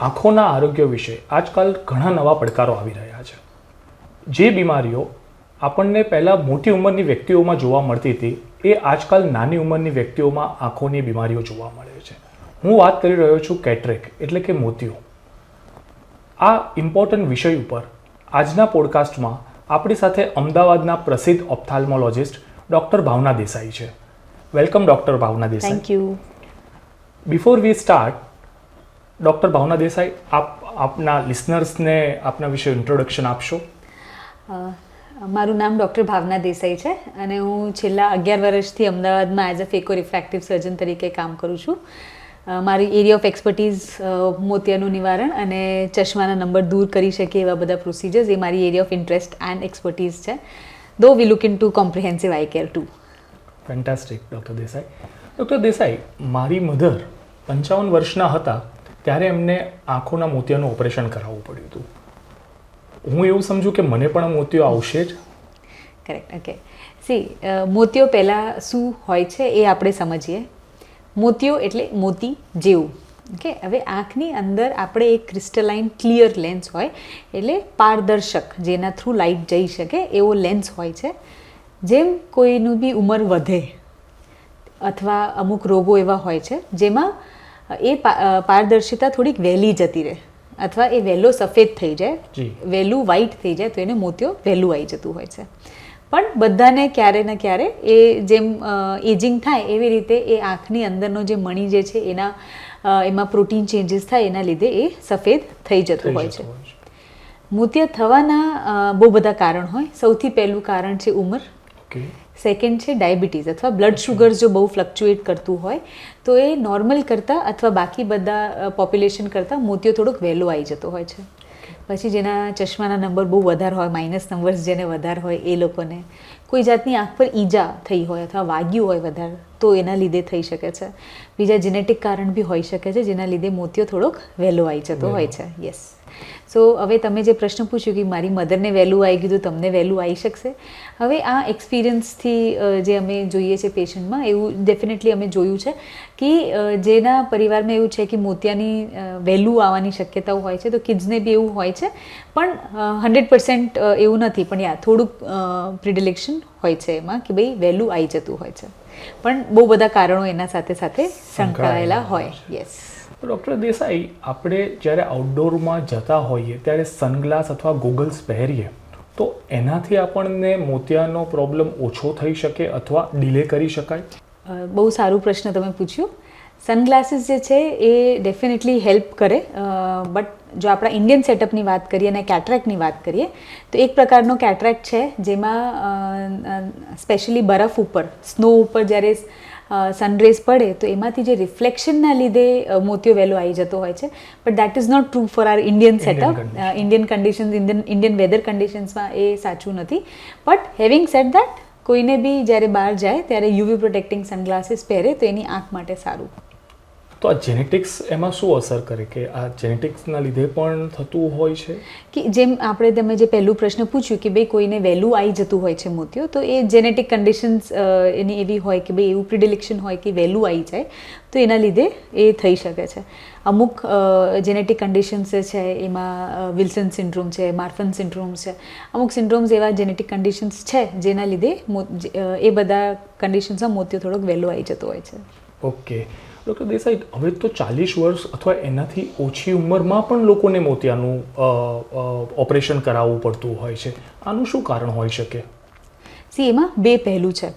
આંખોના આરોગ્ય વિશે આજકાલ ઘણા નવા પડકારો આવી રહ્યા છે. જે બીમારીઓ આપણને પહેલાં મોટી ઉંમરની વ્યક્તિઓમાં જોવા મળતી હતી એ આજકાલ નાની ઉંમરની વ્યક્તિઓમાં આંખોની બીમારીઓ જોવા મળે છે. હું વાત કરી રહ્યો છું કેટરેક એટલે કે મોતિયો આ ઇમ્પોર્ટન્ટ વિષય ઉપર આજના પોડકાસ્ટમાં આપણી સાથે અમદાવાદના પ્રસિદ્ધ ઓપ્થાલ્મોલોજિસ્ટ ડૉક્ટર ભાવના દેસાઈ છે. Welcome doctor Bhavna Desai. Thank you before we start doctor Bhavna Desai આપ આપના લિસનર્સને આપના વિશે ઇન્ટ્રોડક્શન આપશો મારું નામ ડૉક્ટર ભાવના દેસાઈ છે અને હું છેલ્લા અગિયાર વર્ષથી અમદાવાદમાં as a phaco refractive surgeon તરીકે કામ કરું છું. મારી એરિયા ઓફ એક્સપર્ટીઝ મોતિયાનું નિવારણ અને ચશ્માના નંબર દૂર કરી શકે એવા બધા પ્રોસિજર્સ એ મારી area of interest and expertise છે. Though we look into comprehensive eye care to fantastic doctor Desai doctor Desai મારી મધર પંચાવન વર્ષના હતા ત્યારે એમને આંખોના મોતિયાનું ઓપરેશન કરાવવું પડ્યું હતું. હું એવું સમજુ કે મને પણ મોતિયો આવશે જ. કરેક્ટ ઓકે સી મોતિયો પહેલાં શું હોય છે એ આપણે સમજીએ. મોતિયો એટલે મોતી જેવું. ઓકે હવે આંખની અંદર આપણે એક ક્રિસ્ટલાઇન ક્લિયર લેન્સ હોય, એટલે પારદર્શક, જેના થ્રુ લાઇટ જઈ શકે એવો લેન્સ હોય છે. જેમ કોઈનું બી ઉંમર વધે, અથવા અમુક રોગો એવા હોય છે, જેમાં એ પારદર્શિતા થોડીક વહેલી જતી રહે. અથવા એ વહેલો સફેદ થઈ જાય વહેલું વ્હાઈટ થઈ જાય તો એને મોતિયો વહેલું આવી જતું હોય છે. પણ બધાને ક્યારે ને ક્યારે એ જેમ એજિંગ થાય એવી રીતે એ આંખની અંદરનો જે મણી જે છે એના એમાં પ્રોટીન ચેન્જીસ થાય એના લીધે એ સફેદ થઈ જતું હોય છે. મોતિયા થવાના બહુ બધા કારણ હોય. સૌથી પહેલું કારણ છે ઉંમર. સેકન્ડ છે ડાયાબિટીસ અથવા બ્લડ શુગર જો બહુ ફ્લક્ચ્યુએટ કરતું હોય તો એ નોર્મલ કરતાં અથવા બાકી બધા પોપ્યુલેશન કરતાં મોતિયો થોડોક વહેલો આવી જતો હોય છે. પછી જેના ચશ્માના નંબર બહુ વધારે હોય માઇનસ નંબર્સ જેને વધારે હોય એ લોકોને કોઈ જાતની આંખ પર ઈજા થઈ હોય અથવા વાગ્યું હોય વધારે તો એના લીધે થઈ શકે છે. બીજા જેનેટિક કારણ બી હોઈ શકે છે જેના લીધે મોતિયો થોડોક વહેલો આવી જતો હોય છે. યસ સો હવે તમે જે પ્રશ્ન પૂછ્યું કે મારી મધરને વહેલું આવી ગયું તો તમને વહેલું આવી શકશે? હવે આ એક્સપિરિયન્સથી જે અમે જોઈએ છે પેશન્ટમાં એવું ડેફિનેટલી અમે જોયું છે કે જેના પરિવારમાં એવું છે કે મોતિયાની વહેલું આવવાની શક્યતાઓ હોય છે તો કિડ્સને બી એવું હોય છે. પણ હંડ્રેડ પર્સન્ટ એવું નથી. પણ યા થોડુંક પ્રિડિલેક્શન હોય છે એમાં કે ભાઈ વહેલું આવી જતું હોય છે. પણ બહુ બધા કારણો એના સાથે સાથે સંકળાયેલા હોય. યસ ડૉક્ટર દેસાઈ, આપણે જ્યારે આઉટડોરમાં જતા હોઈએ, ત્યારે સનગ્લાસ અથવા ગોગલ્સ પહેરીએ, તો એનાથી આપણને મોતિયાનો પ્રોબ્લેમ ઓછો થઈ શકે અથવા ડિલે કરી શકાય? બહુ સારું પ્રશ્ન તમે પૂછ્યું. સનગ્લાસીસ જે છે, એ ડેફિનેટલી હેલ્પ કરે બટ જો આપણા ઇન્ડિયન સેટઅપની વાત કરીએ અને કેટરેક્ટની વાત કરીએ, તો એક પ્રકારનો કેટરેક્ટ છે, જેમાં સ્પેશિયલી બરફ ઉપર સ્નો ઉપર જ્યારે સનરેઝ પડે તો એમાંથી જે રિફ્લેક્શનના લીધે મોતિયો વહેલો આવી જતો હોય છે. But that is not true for our Indian setup Indian conditions Indian Indian weather કન્ડિશન્સમાં એ સાચું નથી. બટ હેવિંગ સેટ દેટ કોઈને બી જ્યારે બહાર જાય ત્યારે યુવી પ્રોટેક્ટિંગ સનગ્લાસીસ પહેરે તો એની આંખ માટે સારું. તો આ જેનેટિક્સ એમાં શું અસર કરે? કે આ જેનેટિક્સના લીધે પણ થતું હોય છે? કે જેમ આપણે તમે જે પહેલું પ્રશ્ન પૂછ્યું કે ભાઈ કોઈને વહેલું આવી જતું હોય છે મોતિયો તો એ જેનેટિક કન્ડિશન્સ એની એવી હોય કે ભાઈ એવું પ્રિડિલેક્શન હોય કે વહેલું આવી જાય તો એના લીધે એ થઈ શકે છે. અમુક જેનેટિક કન્ડિશન્સ છે એમાં વિલ્સન સિન્ડ્રોમ છે માર્ફન સિન્ડ્રોમ છે અમુક સિન્ડ્રોમ્સ એવા જેનેટિક કન્ડિશન્સ છે જેના લીધે એ બધા કન્ડિશન્સમાં મોતિયો થોડોક વહેલો આવી જતો હોય છે. ઓકે ડૉક્ટર દેસાઈ હવે તો ચાલીસ વર્ષ અથવા એનાથી ઓછી ઉંમરમાં પણ લોકોને મોતિયાનું ઓપરેશન કરાવવું પડતું હોય છે. આનું શું કારણ હોઈ શકે? સી એમાં બે પહેલું છે.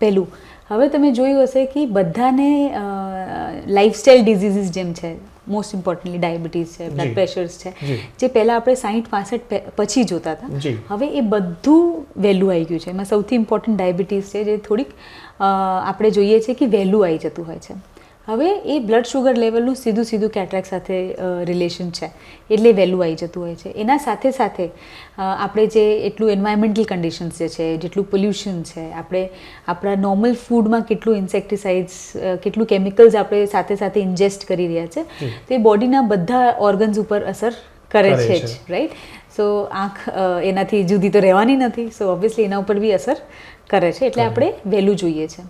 પહેલું હવે તમે જોયું હશે કે બધાને લાઇફસ્ટાઇલ ડિઝીઝીસ જેમ છે મોસ્ટ ઇમ્પોર્ટન્ટલી ડાયાબિટીસ છે બ્લડ પ્રેશર્સ છે જે. પહેલાં આપણે સાહીઠ પાસઠ પછી જોતા હતા. હવે એ બધું વહેલું આવી ગયું છે. એમાં સૌથી ઇમ્પોર્ટન્ટ ડાયાબિટીસ છે જે થોડીક આપણે જોઈએ છીએ કે વહેલું આવી જતું હોય છે. હવે એ બ્લડ શુગર લેવલનું સીધું સીધું કેટરેક સાથે રિલેશન છે. એટલે વહેલું આવી જતું હોય છે. એના સાથે સાથે આપણે જે એટલું એન્વાયરમેન્ટલ કન્ડિશન્સ જે છે જેટલું પોલ્યુશન છે આપણે આપણા નોર્મલ ફૂડમાં કેટલું ઇન્સેક્ટિસાઇડ્સ કેટલું કેમિકલ્સ આપણે સાથે સાથે ઇન્જેસ્ટ કરી રહ્યા છે તે બોડીના બધા ઓર્ગન્સ ઉપર અસર કરે છે. જ રાઈટ સો આંખ એનાથી જુદી તો રહેવાની નથી. સો ઓબ્વિયસલી એના ઉપર બી અસર કરે છે. એટલે આપણે વહેલું જોઈએ છે.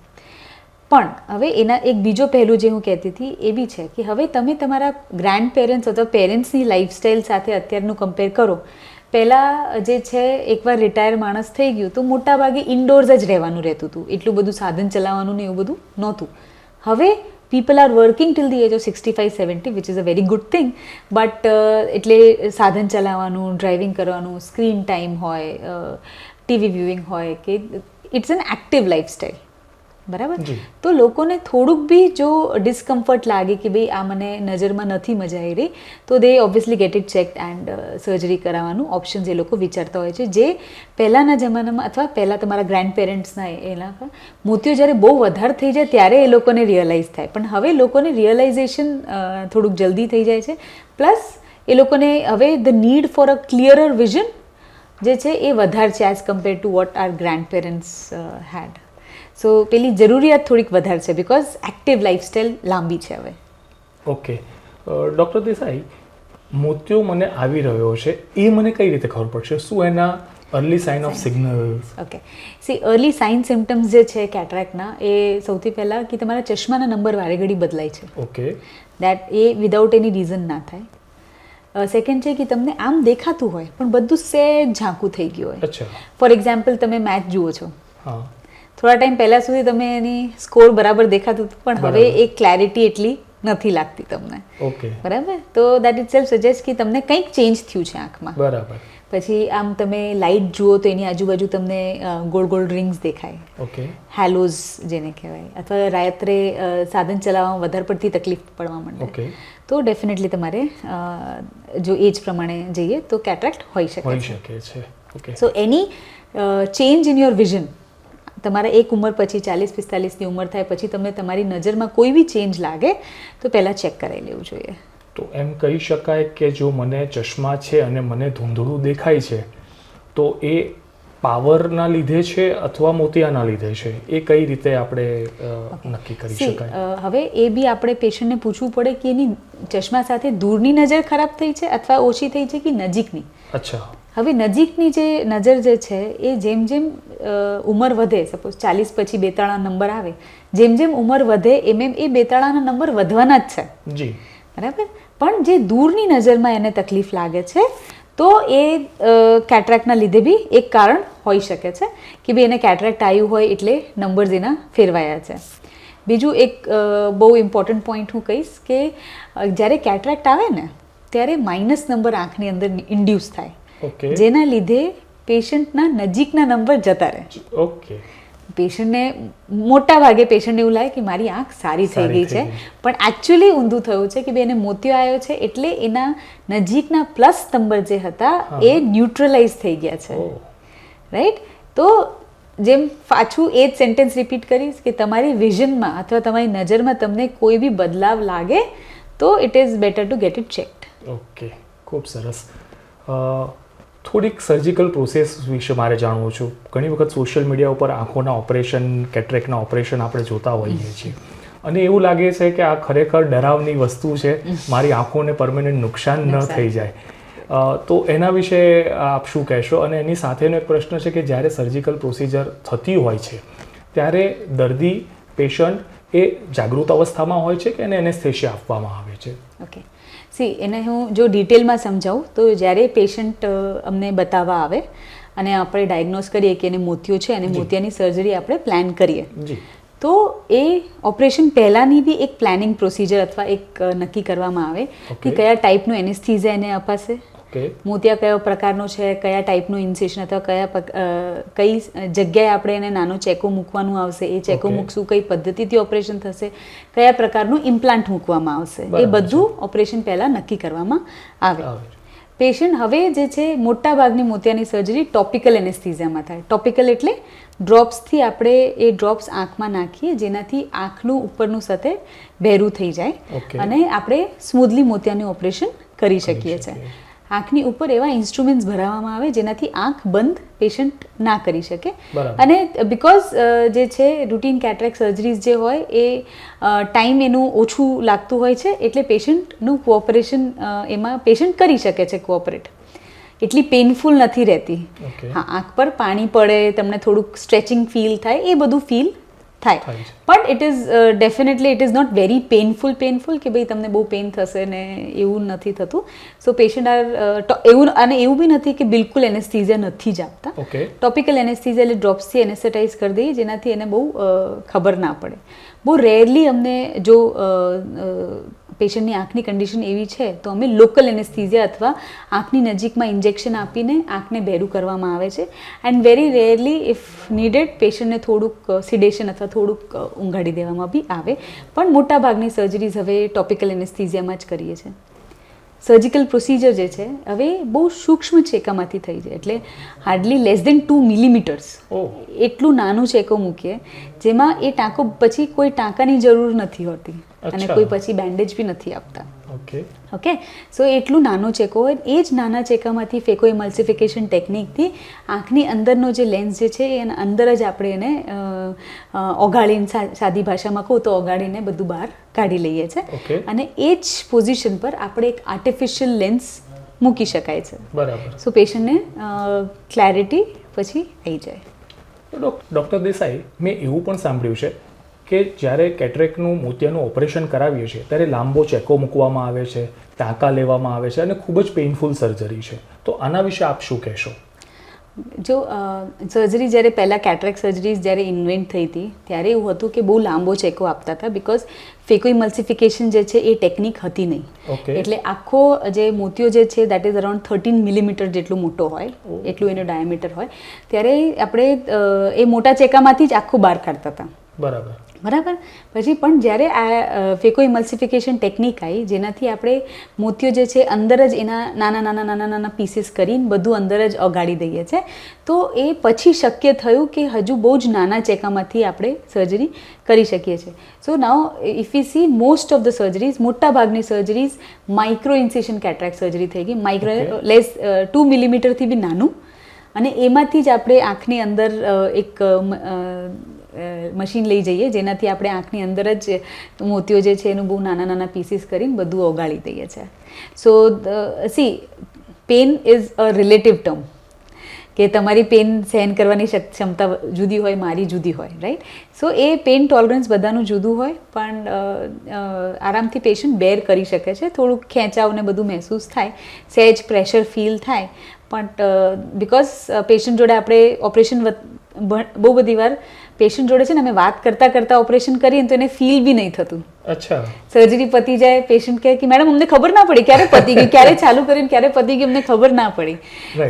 પણ હવે એના એક બીજો પહેલું જે હું કહેતી હતી એ બી છે કે હવે તમે તમારા ગ્રાન્ડ પેરેન્ટ્સ અથવા પેરેન્ટ્સની લાઈફસ્ટાઈલ સાથે અત્યારનું કમ્પેર કરો. પહેલાં જે છે, એકવાર રિટાયર માણસ થઈ ગયું તો મોટાભાગે ઇન્ડોર્સ જ રહેવાનું રહેતું હતું. એટલું બધું સાધન ચલાવવાનું ને એવું બધું નહોતું. હવે people are working till the age of sixty five seventy which is a very good thing but એટલે સાધન ચલાવવાનું ડ્રાઇવિંગ કરવાનું સ્ક્રીન ટાઈમ હોય ટીવી વ્યૂઇંગ હોય કે ઇટ્સ એન એક્ટિવ લાઈફસ્ટાઈલ બરાબર? તો લોકોને થોડુંક બી જો ડિસ્કમ્ફર્ટ લાગે કે ભાઈ આ મને નજરમાં નથી મજા આવી રહી તો they obviously get it check and surgery કરાવવાનું ઓપ્શન્સ એ લોકો વિચારતા હોય છે. જે પહેલાંના જમાનામાં અથવા પહેલાં તમારા ગ્રેન્ડ પેરેન્ટ્સના એના મોતિયો જ્યારે બહુ વધારે થઈ જાય ત્યારે એ લોકોને રિયલાઇઝ થાય. પણ હવે લોકોને રિયલાઇઝેશન થોડુંક જલ્દી થઈ જાય છે. પ્લસ એ લોકોને હવે the need for a clearer vision જે છે એ વધારે છે as compare to what are grandparents had so પેલી જરૂરિયાત થોડીક વધારે છે બિકોઝ એક્ટિવ લાઇફસ્ટાઈલ લાંબી છે હવે. ઓકે ડૉક્ટર દેસાઈ મોતિયો મને આવી રહ્યો છે. એ મને કઈ રીતે ખબર પડશે? શું એના early sign of signals okay see early sign symptoms જે છે કેટરેક્ટના એ સૌથી પહેલાં કે તમારા ચશ્માના નંબર વારે ઘડી બદલાય છે. ઓકે દેટ એ વિધાઉટ એની રીઝન ના થાય. સેકન્ડ છે કે તમને આમ દેખાતું હોય પણ બધું સહેજ ઝાંકું થઈ ગયું હોય. અચ્છા. ફોર એક્ઝામ્પલ તમે મેચ જુઓ છો. હા. થોડા ટાઈમ પહેલાં સુધી તમે એની સ્કોર બરાબર દેખાતું હતું પણ હવે. એ ક્લેરિટી એટલી નથી લાગતી તમને. ઓકે. બરાબર? તો દેટ ઇટ સેલ્ફ સજેસ્ટ કે તમને કંઈક ચેન્જ થયું છે આંખમાં. બરાબર. પછી આમ તમે લાઇટ જુઓ તો એની આજુબાજુ તમને ગોળ ગોળ રિંગ્સ દેખાય. ઓકે. હેલોઝ જેને કહેવાય. અથવા રાત્રે સાધન ચલાવવામાં વધારે પડતી તકલીફ પડવા માંડે. ઓકે. તો ડેફિનેટલી તમારે જો એજ પ્રમાણે જઈએ તો કેટ્રેક્ટ હોઈ શકે હોઈ છે. શકે છે. Okay. So any change in your vision તમારા એક ઉંમર પછી ચાલીસ પિસ્તાલીસની ઉંમર થાય પછી તમને તમારી નજરમાં કોઈ બી ચેન્જ લાગે તો પહેલાં ચેક કરાવી લેવું જોઈએ. તો એમ કહી શકાય કે જો મને ચશ્મા છે અને મને ધૂંધળું દેખાય છે તો એ પાવરના લીધે છે અથવા મોતિયાના લીધે છે? એ કઈ રીતે આપણે નક્કી કરી શકાય? હવે એ બી આપણે પેશન્ટને પૂછવું પડે કે એની ચશ્મા સાથે દૂરની નજર ખરાબ થઈ છે અથવા ઓછી થઈ છે કે નજીકની? અચ્છા. હવે નજીકની જે નજર જે છે એ જેમ જેમ ઉંમર વધે સપોઝ ચાલીસ પછી બેતાળા નંબર આવે જેમ જેમ ઉંમર વધે એમ એમ એ બેતાળાના નંબર વધવાના જ છે. જી. બરાબર? પણ જે દૂરની નજરમાં એને તકલીફ લાગે છે તો એ કેટરેક્ટના લીધે બી એક કારણ હોઈ શકે છે કે ભાઈ એને કેટરેક્ટ આવ્યું હોય એટલે નંબર્સ એના ફેરવાયા છે. બીજું એક બહુ ઇમ્પોર્ટન્ટ પોઈન્ટ હું કહીશ કે જ્યારે કેટરેક્ટ આવે ને ત્યારે માઇનસ નંબર આંખની અંદર ઇન્ડ્યુસ થાય. જેના લીધે પેશન્ટના નજીકના નંબર જતા રહે. ઓકે. પેશન્ટને મોટા ભાગે પેશન્ટને એવું લાગે કે મારી આંખ સારી થઈ ગઈ છે. પણ એકચ્યુઅલી ઊંધું થયું છે કે ભાઈ એને મોતિયો આવ્યો છે એટલે એના નજીકના પ્લસ નંબર જે હતા એ ન્યુટ્રલાઇઝ થઈ ગયા છે. રાઈટ તો જેમ પાછું એ જ સેન્ટેન્સ રિપીટ કરીશ કે તમારી વિઝનમાં અથવા તમારી નજરમાં તમને કોઈ બી બદલાવ લાગે તો it is better to get it checked okay. ખૂબ સરસ. થોડીક સર્જિકલ પ્રોસેસ વિશે મારે જાણવું છું. ઘણી વખત સોશિયલ મીડિયા ઉપર આંખોના ઓપરેશન કેટ્રેકના ઓપરેશન આપણે જોતા હોઈએ છીએ. અને એવું લાગે છે કે આ ખરેખર ડરાવની વસ્તુ છે. મારી આંખોને પરમેનન્ટ નુકસાન ન થઈ જાય. તો એના વિશે આપ શું કહેશો? અને એની સાથેનો એક પ્રશ્ન છે કે જ્યારે સર્જિકલ પ્રોસિજર થતી હોય છે ત્યારે દર્દી પેશન્ટ એ જાગૃત અવસ્થામાં હોય છે કે એને એનેસ્થેશિયા આપવામાં આવે છે? ઓકે સી એને હું જો ડિટેલમાં સમજાવું તો જ્યારે પેશન્ટ અમને બતાવવા આવે અને આપણે ડાયગ્નોસ કરીએ કે એને મોતિયો છે અને મોતિયાની સર્જરી આપણે પ્લાન કરીએ તો એ ઓપરેશન પહેલાંની બી એક પ્લાનિંગ પ્રોસિજર અથવા એક નક્કી કરવામાં આવે કે કયા ટાઈપનું એનેસ્થીઝા એને અપાશે. મોતિયા કયો પ્રકારનો છે કયા ટાઈપનું ઇન્સેશન અથવા કયા કઈ જગ્યાએ આપણે એને નાનો ચેકો મૂકવાનું આવશે? એ ચેકો મૂકશું કઈ પદ્ધતિથી ઓપરેશન થશે? કયા પ્રકારનું ઇમ્પ્લાન્ટ મૂકવામાં આવશે? એ બધું ઓપરેશન પહેલાં નક્કી કરવામાં આવે. પેશન્ટ હવે જે છે મોટા ભાગની મોતિયાની સર્જરી ટોપિકલ એનેસ્થિઝિયામાં થાય. ટોપિકલ એટલે ડ્રોપ્સથી આપણે એ ડ્રોપ્સ આંખમાં નાખીએ જેનાથી આંખનું ઉપરનું સતહ ભેરું થઈ જાય અને આપણે સ્મૂધલી મોતિયાનું ઓપરેશન કરી શકીએ. છીએ. આંખની ઉપર એવા ઇન્સ્ટ્રુમેન્ટ્સ ભરાવવામાં આવે જેનાથી આંખ બંધ પેશન્ટ ના કરી શકે. અને બિકોઝ જે છે રૂટીન કેટરેક સર્જરીઝ જે હોય એ ટાઈમ એનું ઓછું લાગતું હોય છે એટલે પેશન્ટનું કોઓપરેશન એમાં પેશન્ટ કરી શકે છે કોઓપરેટ એટલી પેઇનફુલ નથી રહેતી. હા આંખ પર પાણી પડે તમને થોડુંક સ્ટ્રેચિંગ ફીલ થાય એ બધું ફીલ થાય. But it is definitely it is not very painful painful કે ભાઈ તમને બહુ પેઇન થશે ને એવું નથી થતું. સો પેશન્ટ આર એવું અને એવું બી નથી કે બિલકુલ એનેસ્થીઝિયા નથી જ આપતા. ટોપિકલ એનેસ્થીઝિયા એટલે ડ્રોપ્સથી એનેસ્થેટાઇઝ કરી દઈએ જેનાથી એને બહુ ખબર ના પડે. બહુ રેરલી અમને જો પેશન્ટની આંખની કન્ડિશન એવી છે તો અમે લોકલ એનેસ્થિઝિયા અથવા આંખની નજીકમાં ઇન્જેક્શન આપીને આંખને બેરું કરવામાં આવે છે. And very rarely if needed પેશન્ટને થોડુંક સિડેશન અથવા થોડુંક ઊંઘાડી દેવામાં બી આવે. પણ મોટાભાગની સર્જરીઝ હવે ટોપિકલ એનેસ્થિઝિયામાં જ કરીએ છીએ. સર્જિકલ પ્રોસિજર જે છે હવે બહુ સૂક્ષ્મ ચેકામાંથી થઈ જાય એટલે hardly less than two millimetres એટલું નાનું ચેકો મૂકીએ જેમાં એ ટાંકો પછી કોઈ ટાંકાની જરૂર નથી હોતી. અને કોઈ પછી બેન્ડેજ બી નથી આપતા. ઓકે. ઓકે? સો એટલું નાનો ચેકો હોય. એ જ નાના ચેકામાંથી ફેકો ઇમલ્સિફિકેશન ટેકનિકથી આંખની અંદરનો જે લેન્સ જે છે એના અંદર જ આપણે એને ઓગાળીને સાદી ભાષામાં કહું તો ઓગાળીને બધું બહાર કાઢી લઈએ છીએ. અને એ જ પોઝિશન પર આપણે એક આર્ટિફિશિયલ લેન્સ મૂકી શકાય છે. બરાબર. સો પેશન્ટને ક્લેરિટી પછી આવી જાય. ડૉક્ટર દેસાઈ મેં એવું પણ સાંભળ્યું છે કે જ્યારે કેટરેકનું મોતિયાનું ઓપરેશન કરાવીએ છીએ ત્યારે લાંબો ચેકો મૂકવામાં આવે છે ટાંકા લેવામાં આવે છે અને ખૂબ જ પેઇનફુલ સર્જરી છે. તો આના વિશે આપ શું કહેશો? જો સર્જરી જ્યારે પહેલાં કેટરેક સર્જરીઝ જ્યારે ઇન્વેન્ટ થઈ હતી ત્યારે એવું હતું કે બહુ લાંબો ચેકો આપતા હતા બિકોઝ ફેકોઇમલ્સિફિકેશન જે છે એ ટેકનિક હતી નહીં. એટલે આખો જે મોતિયો જે છે that is around thirteen millimeter જેટલું મોટો હોય એટલું એનો ડાયામીટર હોય ત્યારે આપણે એ મોટા ચેકામાંથી જ આખું બહાર કાઢતા હતા. બરાબર. બરાબર? પછી પણ જ્યારે આ ફેકો ઇમલ્સિફિકેશન ટેકનિક આવી જેનાથી આપણે મોતીઓ જે છે અંદર જ એના નાના નાના નાના નાના પીસીસ કરીને બધું અંદર જ ઓગાળી દઈએ છે. તો એ પછી શક્ય થયું કે હજુ બહુ જ નાના ચેકામાંથી આપણે સર્જરી કરી શકીએ છીએ. So now if you see most of the surgeries મોટા ભાગની surgeries micro incision cataract surgery થઈ ગઈ. માઇક્રો લેસ ટુ મિલીમીટરથી બી નાનું. અને એમાંથી જ આપણે આંખની અંદર એક મશીન લઈ જઈએ, જેનાથી આપણે આંખની અંદર જ મોતિયો જે છે એનું બહુ નાના નાના પીસીસ કરીને બધું ઓગાળી દઈએ છીએ. So see pain is a relative term કે તમારી પેન સહન કરવાની ક્ષમતા જુદી હોય, મારી જુદી હોય રાઈટ સો એ પેન ટોલરન્સ બધાનું જુદું હોય, પણ આરામથી પેશન્ટ બેર કરી શકે છે. થોડુંક ખેંચાવને બધું મહેસૂસ થાય, સહેજ પ્રેશર ફીલ થાય પણ બિકોઝ પેશન્ટ જોડે આપણે ઓપરેશન બહુ બધી વાર પેશન્ટ જોડે છે ને અમે વાત કરતા કરતા ઓપરેશન કરીએ તો એને ફીલ બી નહીં થતું. અચ્છા. સર્જરી પતી જાય પેશન્ટ કહે કે મેડમ અમને ખબર ના પડી ક્યારે પતી ગયું ક્યારે ચાલુ કરીને ક્યારે પતી ગયું અમને ખબર ના પડી.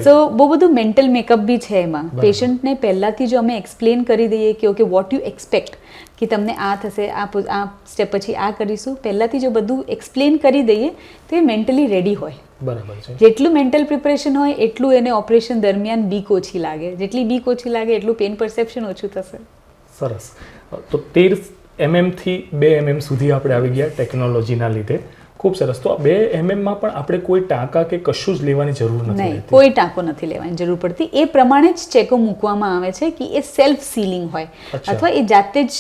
સો બહુ બધું મેન્ટલ મેકઅપ બી છે એમાં. પેશન્ટને પહેલાંથી જો અમે એક્સપ્લેન કરી દઈએ કે ઓકે વોટ યુ એક્સપેક્ટ કે તમને આ થશે આ આ સ્ટેપ પછી આ કરીશું. પહેલાંથી જો બધું એક્સપ્લેન કરી દઈએ તો એ મેન્ટલી રેડી હોય. બરાબર છે. જેટલું મેન્ટલ પ્રિપરેશન હોય એટલું એને ઓપરેશન દરમિયાન બીક ઓછી લાગે. જેટલી બીક ઓછી લાગે એટલું પેન પરસેપ્શન ઓછું થશે. સરસ. તો તેર એમએમથી બે એમએમ સુધી આપણે આવી ગયા ટેકનોલોજીના લીધે. ખૂબ સરસ. તો બે એમએમમાં પણ આપણે કોઈ ટાંકા કે કશું જ લેવાની જરૂર નથી કોઈ ટાંકો નથી લેવાની જરૂર પડતી. એ પ્રમાણે જ ચેકો મૂકવામાં આવે છે કે એ સેલ્ફ સીલિંગ હોય અથવા એ જાતે જ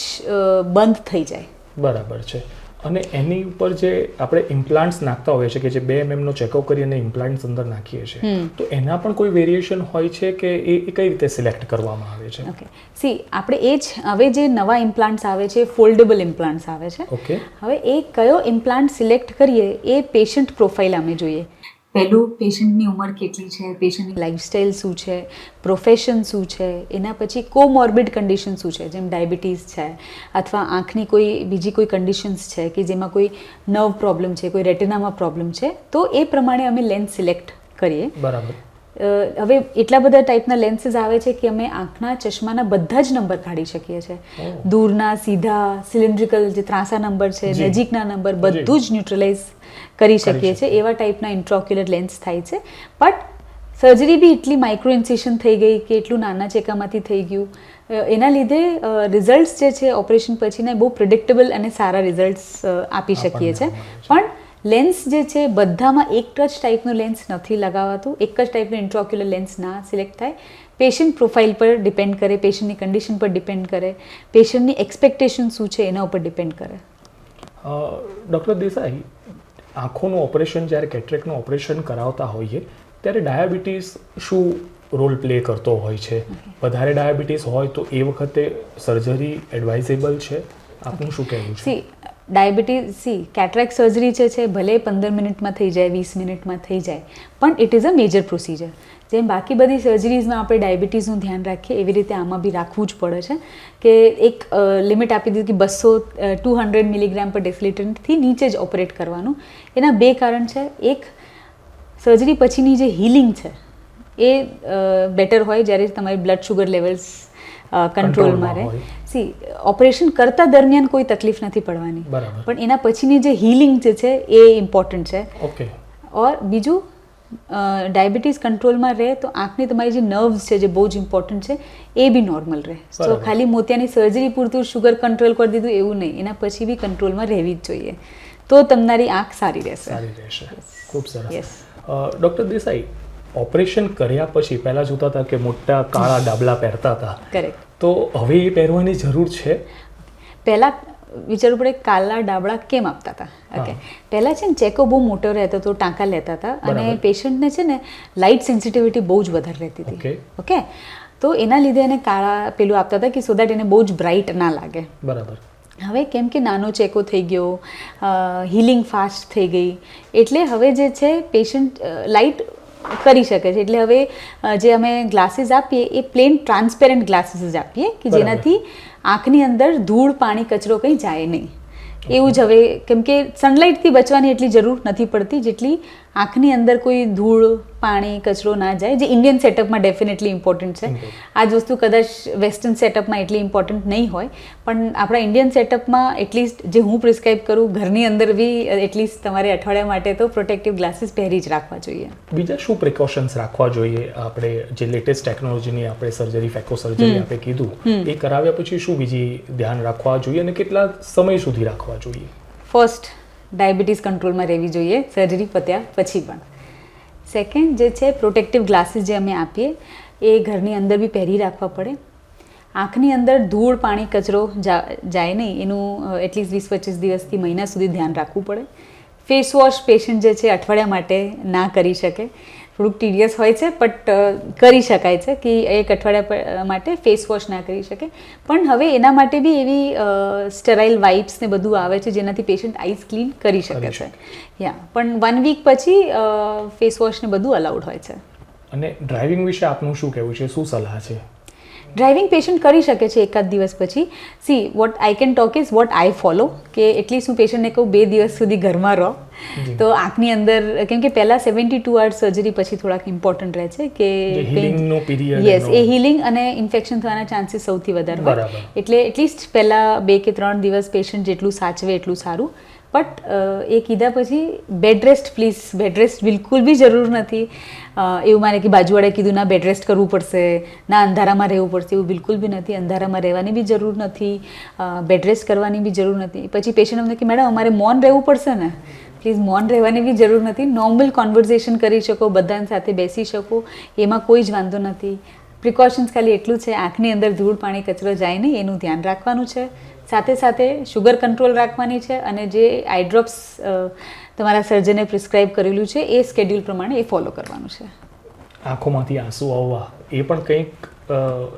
બંધ થઈ જાય. બરાબર છે. અને એની ઉપર જે આપણે ઇમ્પ્લાન્ટ્સ નાખતા હોઈએ છીએ કે જે બે એમએમનો ચેકઅપ કરી અને ઇમ્પ્લાન્ટ્સ અંદર નાખીએ છીએ તો એના પણ કોઈ વેરિએશન હોય છે કે એ એ કઈ રીતે સિલેક્ટ કરવામાં આવે છે? ઓકે સી આપણે એ જ હવે જે નવા ઇમ્પ્લાન્ટ્સ આવે છે ફોલ્ડેબલ ઇમ્પ્લાન્ટ્સ આવે છે. ઓકે હવે એ કયો ઇમ્પ્લાન્ટ સિલેક્ટ કરીએ એ પેશન્ટ પ્રોફાઇલ અમે જોઈએ. પહેલું પેશન્ટની ઉંમર કેટલી છે? પેશન્ટની લાઇફસ્ટાઇલ શું છે? પ્રોફેશન શું છે? એના પછી કોમોર્બિડ કન્ડિશન શું છે? જેમ ડાયાબિટીસ છે અથવા આંખની કોઈ બીજી કોઈ કન્ડિશન્સ છે કે જેમાં કોઈ નર્વ પ્રોબ્લેમ છે કોઈ રેટિનામાં પ્રોબ્લેમ છે તો એ પ્રમાણે અમે લેન્સ સિલેક્ટ કરીએ. બરાબર. અ, હવે એટલા બધા ટાઈપના લેન્સીસ આવે છે કે અમે આંખના ચશ્માના બધા જ નંબર કાઢી શકીએ છીએ. દૂરના સીધા સિલિન્ડ્રિકલ જે ત્રાંસા નંબર છે નજીકના નંબર બધું જ ન્યુટ્રલાઇઝ કરી શકીએ. છીએ. એવા ટાઈપના ઇન્ટ્રોક્યુલર લેન્સ થાય છે. બટ સર્જરી બી એટલી માઇક્રો ઇન્સેશન થઈ ગઈ કે એટલું નાના ચેકામાંથી થઈ ગયું. એના લીધે રિઝલ્ટ્સ જે છે ઓપરેશન પછીના બહુ પ્રિડિક્ટેબલ અને સારા રિઝલ્ટ્સ આપી શકીએ છીએ. પણ લેન્સ જે છે બધામાં એક જ ટાઈપનું લેન્સ નથી લગાવાતું. એક જ ટાઈપનું ઇન્ટ્રોક્યુલર લેન્સ ના સિલેક્ટ થાય. પેશન્ટ પ્રોફાઇલ પર ડિપેન્ડ કરે પેશન્ટની કન્ડિશન પર ડિપેન્ડ કરે પેશન્ટની એક્સપેક્ટેશન શું છે એના ઉપર ડિપેન્ડ કરે. ડૉક્ટર દેસાઈ આંખોનું ઓપરેશન જ્યારે કેટરેકનું ઓપરેશન કરાવતા હોઈએ, ત્યારે ડાયાબિટીસ શું રોલ પ્લે કરતો હોય છે? વધારે ડાયાબિટીસ હોય તો એ વખતે સર્જરી એડવાઇઝેબલ છે? આપનું શું કહેવું છે? ડાયાબિટીસ, સી, કેટરેક સર્જરી છે, ભલે પંદર મિનિટમાં થઈ જાય, વીસ મિનિટમાં થઈ જાય, પણ it is a major procedure જેમ બાકી બધી સર્જરીઝમાં આપણે ડાયાબિટીસનું ધ્યાન રાખીએ એવી રીતે આમાં બી રાખવું જ પડે છે કે એક લિમિટ આપી દીધી કે બસો ટુ હંડ્રેડ મિલીગ્રામ પર ડેસિલિટરથી નીચે જ ઓપરેટ કરવાનું. એના બે કારણ છે. એક સર્જરી પછીની જે હિલિંગ છે એ બેટર હોય જ્યારે તમારી બ્લડ શુગર લેવલ્સ કંટ્રોલમાં રહે સી ઓપરેશન કરતા દરમિયાન કોઈ તકલીફ નથી પડવાની. પણ એના પછીની જે હિલિંગ જે છે એ ઇમ્પોર્ટન્ટ છે. ઓકે ઓર બીજું ડાયાબિટીસ કંટ્રોલમાં રહે તો આંખની તમારી જે નર્વ્સ છે જે બહુ જ ઇમ્પોર્ટન્ટ છે એ બી નોર્મલ રહે. તો ખાલી મોતિયાની સર્જરી પૂરતું શુગર કંટ્રોલ કરી દીધું એવું નહીં. એના પછી બી કંટ્રોલમાં રહેવી જ જોઈએ. તો તમારી આંખ સારી રહેશે. સારી રહેશે. ખૂબ સરસ. ડૉક્ટર દેસાઈ ઓપરેશન કર્યા પછી પહેલાં જોતા હતા કે મોટા કાળા ડાબલા પહેરતા હતા. કરેક્ટ તો હવે એ પહેરવાની જરૂર છે? પહેલાં વિચારવું પડે કાલા ડાબડા કેમ આપતા હતા? ઓકે પહેલાં છે ને ચેકો બહુ મોટો રહેતો હતો ટાંકા લેતા હતા અને. પેશન્ટને છે ને લાઇટ સેન્સિટિવિટી બહુ જ વધારે રહેતી હતી. ઓકે તો એના લીધે એને કાળા પેલું આપતા હતા કે સો દેટ એને બહુ જ બ્રાઇટ ના લાગે. બરાબર. હવે કેમ કે નાનો ચેકો થઈ ગયો હિલિંગ ફાસ્ટ થઈ ગઈ એટલે હવે જે છે પેશન્ટ લાઇટ કરી શકે છે. એટલે હવે જે અમે ગ્લાસીસ આપીએ એ પ્લેન ટ્રાન્સપેરન્ટ ગ્લાસીસ જ આપીએ કે જેનાથી આંખની અંદર ધૂળ, પાણી, કચરો કંઈ જાય નહીં. એવું જ હવે, કેમ કે સનલાઇટથી બચવાની એટલી જરૂર નથી પડતી, જેટલી આંખની અંદર કોઈ ધૂળ પાણી કચરો ના જાય જે ઇન્ડિયન સેટઅપમાં ડેફિનેટલી ઇમ્પોર્ટન્ટ છે. આ જ વસ્તુ કદાચ વેસ્ટર્ન સેટઅપમાં એટલી ઇમ્પોર્ટન્ટ નહીં હોય પણ આપણા ઇન્ડિયન સેટઅપમાં એટલીસ્ટ જે હું પ્રિસ્ક્રાઇબ કરું ઘરની અંદર બી એટલીસ્ટ તમારે અઠવાડિયા માટે તો પ્રોટેક્ટિવ ગ્લાસીસ પહેરી જ રાખવા જોઈએ. બીજા શું પ્રિકોશન્સ રાખવા જોઈએ? આપણે જે લેટેસ્ટ ટેકનોલોજીની આપણે સર્જરી ફેકો સર્જરી આપણે કીધું એ કરાવ્યા પછી શું બીજી ધ્યાન રાખવા જોઈએ અને કેટલા સમય સુધી રાખવા જોઈએ? ફર્સ્ટ ડાયાબિટીસ કંટ્રોલમાં રહેવી જોઈએ સર્જરી પત્યા પછી પણ. સેકન્ડ જે છે પ્રોટેક્ટિવ ગ્લાસીસ જે અમે આપીએ, એ ઘરની અંદર બી પહેરી રાખવા પડે. આંખની અંદર ધૂળ, પાણી, કચરો જાય નહીં, એનું એટલીસ્ટ વીસ પચીસ દિવસથી મહિના સુધી ધ્યાન રાખવું પડે. ફેસ વોશ પેશન્ટ જે છે, અઠવાડિયા માટે ના કરી શકે. થોડુંક ટીડિયસ હોય છે બટ કરી શકાય છે કે એક અઠવાડિયા માટે ફેસ વોશ ના કરી શકે. પણ હવે એના માટે બી એવી સ્ટરાઇલ વાઇપ્સ ને બધું આવે છે જેનાથી પેશન્ટ આઈસ ક્લીન કરી શકે છે. યા પણ વન વીક પછી ફેસ વોશ ને બધું અલાઉડ હોય છે. અને ડ્રાઇવિંગ વિશે આપનું શું કહેવું છે? શું સલાહ છે? ડ્રાઇવિંગ પેશન્ટ કરી શકે છે એકાદ દિવસ પછી. See what I can talk is what I follow કે એટલીસ્ટ હું પેશન્ટને કહું બે દિવસ સુધી ઘરમાં રહો. તો આંખની અંદર કેમ કે પહેલાં સેવન્ટી ટુ આર્સ સર્જરી પછી થોડાક ઇમ્પોર્ટન્ટ રહે છે કે યસ એ હિલિંગ અને ઇન્ફેક્શન થવાના ચાન્સીસ સૌથી વધારે હોય. એટલે એટલીસ્ટ પહેલાં બે કે ત્રણ દિવસ પેશન્ટ જેટલું સાચવે એટલું સારું. બટ એ કીધા પછી bed rest please bed rest બિલકુલ બી જરૂર નથી. એવું માને કે બાજુવાળાએ કીધું, ના બેડ રેસ્ટ કરવું પડશે, ના, અંધારામાં રહેવું પડશે. એવું બિલકુલ બી નથી. અંધારામાં રહેવાની બી જરૂર નથી. બેડ રેસ્ટ કરવાની બી જરૂર નથી. પછી પેશન્ટ અમને કે, મેડમ, અમારે મૌન રહેવું પડશે ને? પ્લીઝ મૌન રહેવાની બી જરૂર નથી. નોર્મલ કોન્વર્ઝેશન કરી શકો, બધાની સાથે બેસી શકો. એમાં કોઈ જ વાંધો નથી. પ્રિકોશન્સ ખાલી એટલું છે, આંખની અંદર ધૂળ પાણી, કચરો જાય નહીં, એનું ધ્યાન રાખવાનું છે. સાથે સાથે શુગર કંટ્રોલ રાખવાની છે અને જે આઈડ્રોપ્સ તમારા સર્જને પ્રિસ્ક્રાઇબ કરેલું છે એ સ્કેડ્યુલ પ્રમાણે એ ફોલો કરવાનું છે. આંખોમાંથી આંસુ આવવા એ પણ કંઈક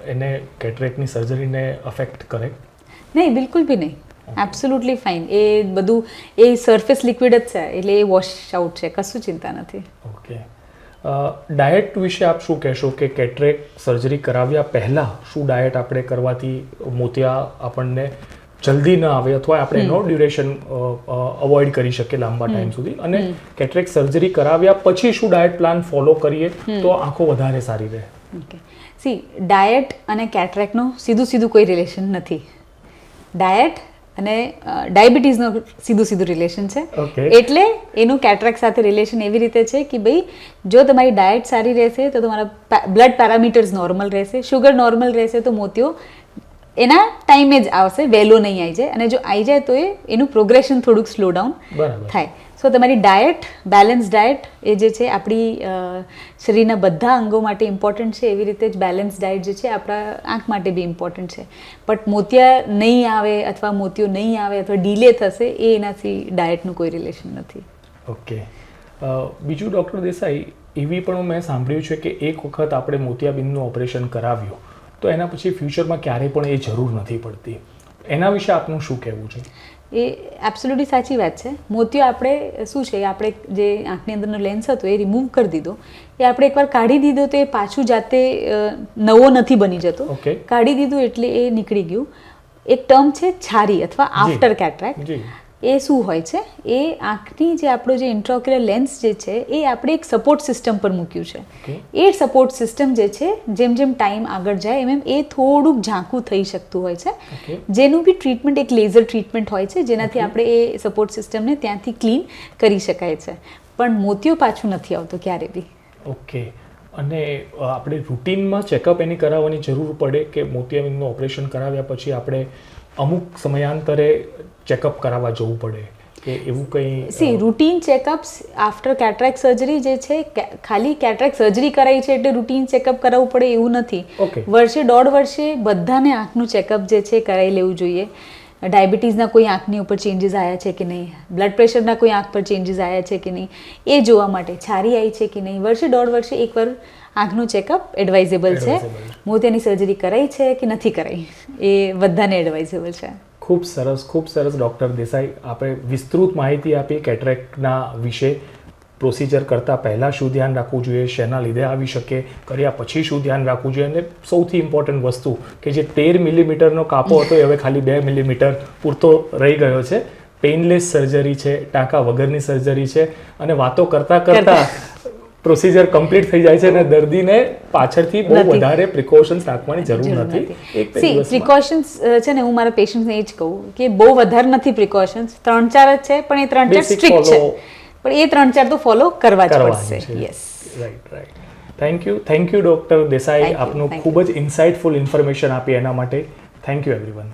એને કેટરેકની સર્જરીને અફેક્ટ કરે? નહીં બિલકુલ બી નહીં. એબ્સોલ્યુટલી ફાઇન એ બધું એ સરફેસ લિક્વિડ જ છે એટલે એ વોશ આઉટ છે કશું ચિંતા નથી. ઓકે ડાયટ વિશે આપ શું કહેશો કે કેટરેક સર્જરી કરાવ્યા પહેલાં શું ડાયટ આપણે કરવાથી મોતિયા આપણને જલ્દી ન આવે અથવા આપણે એનો ડ્યુરેશન અવોઇડ કરી શકીએ લાંબા ટાઈમ સુધી. અને કેટરેક સર્જરી કરાવ્યા પછી શું ડાયટ પ્લાન ફોલો કરીએ તો આંખો વધારે સારી રહે. સી ડાયટ અને કેટરેકનું સીધું સીધું કોઈ રિલેશન નથી. ડાયટ અને ડાયાબિટીસનો સીધું સીધું રિલેશન છે. એટલે એનું કેટરેક સાથે રિલેશન એવી રીતે છે કે ભાઈ જો તમારી ડાયટ સારી રહેશે તો તમારા બ્લડ પેરામીટર્સ નોર્મલ રહેશે શુગર નોર્મલ રહેશે તો મોતિયો એના ટાઈમે જ આવશે વહેલો નહીં આવી જાય. અને જો આવી જાય તો એ એનું પ્રોગ્રેશન થોડુંક સ્લો ડાઉન થાય. સો તમારી ડાયટ બેલેન્સ ડાયટ એ જે છે આપણી શરીરના બધા અંગો માટે ઇમ્પોર્ટન્ટ છે. એવી રીતે જ બેલેન્સ ડાયટ જે છે આપણા આંખ માટે બી ઇમ્પોર્ટન્ટ છે. બટ મોતિયા નહીં આવે અથવા મોતિયો નહીં આવે અથવા ડીલે થશે એ એનાથી ડાયટનું કોઈ રિલેશન નથી. ઓકે બીજું ડૉક્ટર દેસાઈ એવી પણ મેં સાંભળ્યું છે કે એક વખત આપણે મોતિયાબિંદનું ઓપરેશન કરાવ્યું. તો એના પછી ફ્યુચરમાં ક્યારેય પણ એ જરૂર નથી પડતી. એના વિશે આપનું શું કહેવું છે? એ એબ્સોલ્યુટલી સાચી વાત છે. મોતિયો આપણે શું છે આપણે જે આંખની અંદરનો લેન્સ હતો એ રિમૂવ કરી દીધો. એ આપણે એકવાર કાઢી દીધો તો એ પાછું જાતે નવો નથી બની જતો. કાઢી દીધું એટલે એ નીકળી ગયું. એક ટર્મ છે છારી અથવા આફ્ટર કેટરેક્ટ એ શું હોય છે? એ આંખની જે આપણો જે ઇન્ટ્રોક્યુલર લેન્સ જે છે એ આપણે એક સપોર્ટ સિસ્ટમ પર મૂક્યું છે. એ સપોર્ટ સિસ્ટમ જે છે જેમ જેમ ટાઈમ આગળ જાય એમ એમ એ થોડુંક ઝાંખું થઈ શકતું હોય છે. જેનું બી ટ્રીટમેન્ટ એક લેઝર ટ્રીટમેન્ટ હોય છે જેનાથી આપણે એ સપોર્ટ સિસ્ટમને ત્યાંથી ક્લીન કરી શકાય છે. પણ મોતિયો પાછું નથી આવતો ક્યારે બી. ઓકે અને આપણે રૂટીનમાં ચેકઅપ એની કરાવવાની જરૂર પડે કે મોતિયાબિંદનું ઓપરેશન કરાવ્યા પછી આપણે અમુક સમયાંતરે ચેકઅપ કરાવવા જવું પડે. કે એવું કંઈ see routine checkups after cataract surgery જે છે ખાલી કેટરેક સર્જરી કરાઈ છે એટલે રૂટીન ચેકઅપ કરાવવું પડે એવું નથી. વર્ષે દોઢ વર્ષે બધાને આંખનું ચેકઅપ જે છે કરાવી લેવું જોઈએ. ડાયાબિટીસના કોઈ આંખની ઉપર ચેન્જીસ આવ્યા છે કે નહીં? બ્લડ પ્રેશરના કોઈ આંખ પર ચેન્જીસ આવ્યા છે કે નહીં? એ જોવા માટે છારી આવી છે કે નહીં? વર્ષે દોઢ વર્ષે એકવાર આંખનું ચેકઅપ એડવાઇઝેબલ છે. મોતિયાની સર્જરી કરાઈ છે કે નથી કરાઈ? એ બધાને એડવાઇઝેબલ છે. ખૂબ સરસ ખૂબ સરસ ડૉક્ટર દેસાઈ. આપણે વિસ્તૃત માહિતી આપી કેટરેક્ટના વિશે. પ્રોસિજર કરતાં પહેલાં શું ધ્યાન રાખવું જોઈએ શેના લીધે આવી શકે કર્યા પછી શું ધ્યાન રાખવું જોઈએ? અને સૌથી ઇમ્પોર્ટન્ટ વસ્તુ કે જે તેર મિલીમીટરનો કાપો હતો એ હવે ખાલી બે મિલીમીટર પૂરતો રહી ગયો છે. પેઇનલેસ સર્જરી છે ટાંકા વગરની સર્જરી છે. અને વાતો કરતાં કરતાં. પ્રોસિજર કમ્પ્લીટ થઈ જાય છે અને દર્દીને પાછળથી બહુ વધારે પ્રિકોશન્સ રાખવાની જરૂર નથી. સી પ્રિકોશન્સ છે ને હું મારા પેશન્ટને એ જ કહું કે બહુ વધારે નથી પ્રિકોશન્સ ત્રણ ચાર જ છે પણ એ ત્રણ ચાર સ્ટ્રિક્ટ છે. પણ એ ત્રણ ચાર તો ફોલો કરવા જ પડશે. Yes right right thank you thank you doctor Desai આપનું ખૂબ જ ઇન્સાઇટફુલ ઇન્ફોર્મેશન આપી એના માટે. Thank you everyone